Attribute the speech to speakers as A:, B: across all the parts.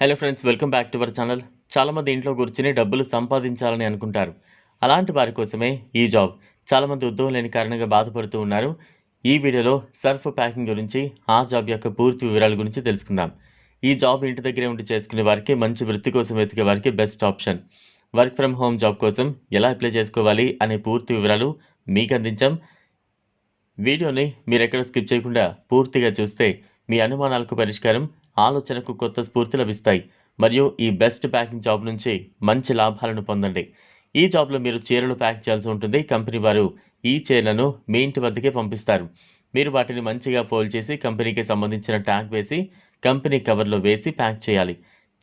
A: Hello friends welcome back to our channel. చాలామంది ఇంట్లో కూర్చుని డబ్బులు సంపాదించాలని అనుకుంటారు. అలాంటి వారి కోసమే ఈ జాబ్. చాలామంది ఉద్యోగం లేని కారణంగా బాధపడుతూ ఉన్నారు. ఈ వీడియోలో సర్ఫ్ ప్యాకింగ్ గురించి ఆ జాబ్ యొక్క పూర్తి వివరాల గురించి తెలుసుకుందాం. ఈ జాబ్ ఇంటి దగ్గరే ఉండి చేసుకునే వారికి మంచి వృత్తి కోసం వెతికే వారికి best option work from home job కోసం ఎలా అప్లై చేసుకోవాలి అనే పూర్తి వివరాలు మీకు అందించాం. వీడియోని మీరు ఎక్కడ స్కిప్ చేయకుండా పూర్తిగా చూస్తే మీ అనుమానాలకు పరిష్కారం ఆలోచనకు కొత్త స్ఫూర్తి లభిస్తాయి. మరియు ఈ బెస్ట్ ప్యాకింగ్ జాబ్ నుంచి మంచి లాభాలను పొందండి. ఈ జాబ్లో మీరు చీరలు ప్యాక్ చేయాల్సి ఉంటుంది. కంపెనీ వారు ఈ చీరలను మీ ఇంటి వద్దకే పంపిస్తారు. మీరు వాటిని మంచిగా ఫోల్డ్ చేసి కంపెనీకి సంబంధించిన ట్యాగ్ వేసి కంపెనీ కవర్లో వేసి ప్యాక్ చేయాలి.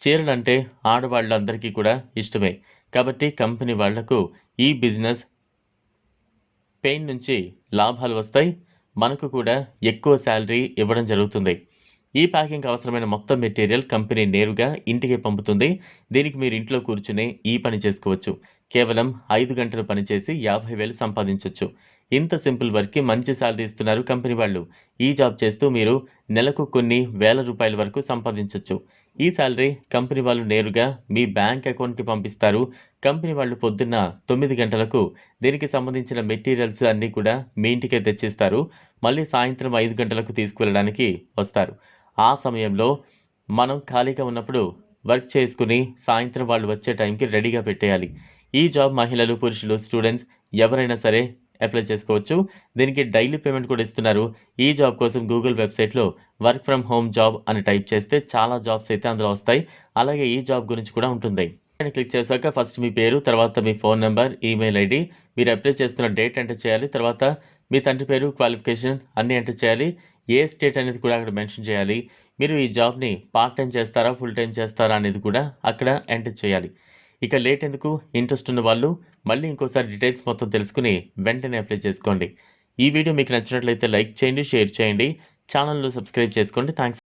A: చీరలు అంటే ఆడవాళ్ళందరికీ కూడా ఇష్టమే. కాబట్టి కంపెనీ వాళ్ళకు ఈ బిజినెస్ పెయిన్ నుంచి లాభాలు వస్తాయి. మనకు కూడా ఎక్కువ శాలరీ ఇవ్వడం జరుగుతుంది. ఈ ప్యాకింగ్ అవసరమైన మొత్తం మెటీరియల్ కంపెనీ నేరుగా ఇంటికి పంపుతుంది. దీనికి మీరు ఇంట్లో కూర్చునే ఈ పని చేసుకోవచ్చు. కేవలం ఐదు గంటలు పనిచేసి యాభై వేలు సంపాదించవచ్చు ఇంత సింపుల్ వర్క్కి మంచి శాలరీ ఇస్తున్నారు కంపెనీ వాళ్ళు. ఈ జాబ్ చేస్తూ మీరు నెలకు కొన్ని వేల రూపాయల వరకు సంపాదించవచ్చు ఈ శాలరీ కంపెనీ వాళ్ళు నేరుగా మీ బ్యాంక్ అకౌంట్కి పంపిస్తారు. కంపెనీ వాళ్ళు పొద్దున్న తొమ్మిది గంటలకు దీనికి సంబంధించిన మెటీరియల్స్ అన్నీ కూడా మీ ఇంటికే తెచ్చిస్తారు. మళ్ళీ సాయంత్రం ఐదు గంటలకు తీసుకువెళ్ళడానికి వస్తారు. ఆ సమయంలో మనం ఖాళీగా ఉన్నప్పుడు వర్క్ చేసుకుని సాయంత్రం వాళ్ళు వచ్చే టైంకి రెడీగా పెట్టేయాలి. ఈ జాబ్ మహిళలు పురుషులు స్టూడెంట్స్ ఎవరైనా సరే అప్లై చేసుకోవచ్చు. దీనికి డైలీ పేమెంట్ కూడా ఇస్తున్నారు. ఈ జాబ్ కోసం గూగుల్ వెబ్సైట్లో వర్క్ ఫ్రమ్ హోమ్ జాబ్ అని టైప్ చేస్తే చాలా జాబ్స్ అయితే అందులో వస్తాయి. అలాగే ఈ జాబ్ గురించి కూడా ఉంటుంది. క్లిక్ చేశాక ఫస్ట్ మీ పేరు తర్వాత మీ ఫోన్ నెంబర్ ఈమెయిల్ ఐడి. మీరు అప్లై చేస్తున్న డేట్ ఎంటర్ చేయాలి. తర్వాత మీ తండ్రి పేరు క్వాలిఫికేషన్ అన్నీ ఎంటర్ చేయాలి. ఏ స్టేట్ అనేది కూడా అక్కడ మెన్షన్ చేయాలి. మీరు ఈ జాబ్ని పార్ట్ టైం చేస్తారా ఫుల్ టైం చేస్తారా అనేది కూడా అక్కడ ఎంటర్ చేయాలి. ఇక లేట్ ఎందుకు? ఇంట్రెస్ట్ ఉన్న వాళ్ళు మళ్ళీ ఇంకోసారి డీటెయిల్స్ మొత్తం తెలుసుకుని వెంటనే అప్లై చేసుకోండి. ఈ వీడియో మీకు నచ్చినట్లయితే లైక్ చేయండి షేర్ చేయండి. ఛానల్ను సబ్స్క్రైబ్ చేసుకోండి. థ్యాంక్స్